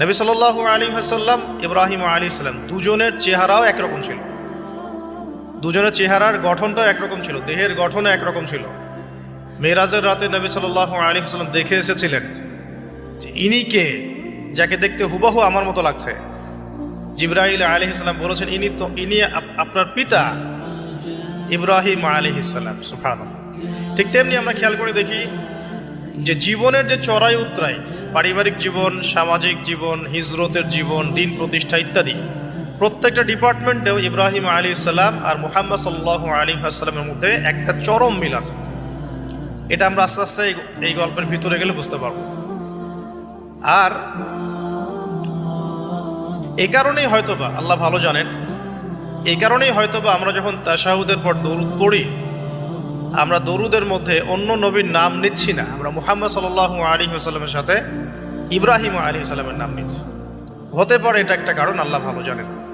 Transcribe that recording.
নবী সাল্লাল্লাহু আলী হাসাল্লাম ইব্রাহিম আলী সাল্লাম দুজনের চেহারাও একরকম ছিল। দুজনের চেহারার গঠনটাও একরকম ছিল, দেহের গঠনও একরকম ছিল। মেরাজের রাতে নবী সাল্লাল্লাহু আলী হাসাল্লাম দেখে এসেছিলেন যে ইনি কে, যাকে দেখতে হুবহু আমার মতো লাগছে। জিব্রাহিল আলী ইসলাম বলেছেন, ইনি তো, ইনি আপনার পিতা ইব্রাহিম আলী ইসলাম সুফান ঠিক তেমনি আমরা খেয়াল করে দেখি যে জীবনের যে চড়াই উত্তরাই পারিবারিক জীবন, সামাজিক জীবন, হিজরতের জীবন, দিন প্রতিষ্ঠা ইত্যাদি। প্রত্যেকটা ডিপার্টমেন্টেও ইব্রাহিম আলী ইসলাম আর মুহাম্মদ সাল্লাহ আলী আসসালামের মধ্যে একটা চরম মিল আছে। এটা আমরা আস্তে আস্তে এই- গল্পের ভিতরে গেলে বুঝতে পারব। আর এই কারণেই হয়তোবা, আল্লাহ ভালো জানেন এই কারণেই হয়তোবা আমরা যখন তাশাহুদের পর দরুদ পড়ি আমরা দরুদের মধ্যে অন্য নবীর নাম নিচ্ছি না। আমরা মুহাম্মদ সাল আলী আসালামের সাথে ইব্রাহিম আলী সাল্লামের নাম নিচ্ছি। হতে পারে এটা একটা কারণ, আল্লাহ ভালো জানেন।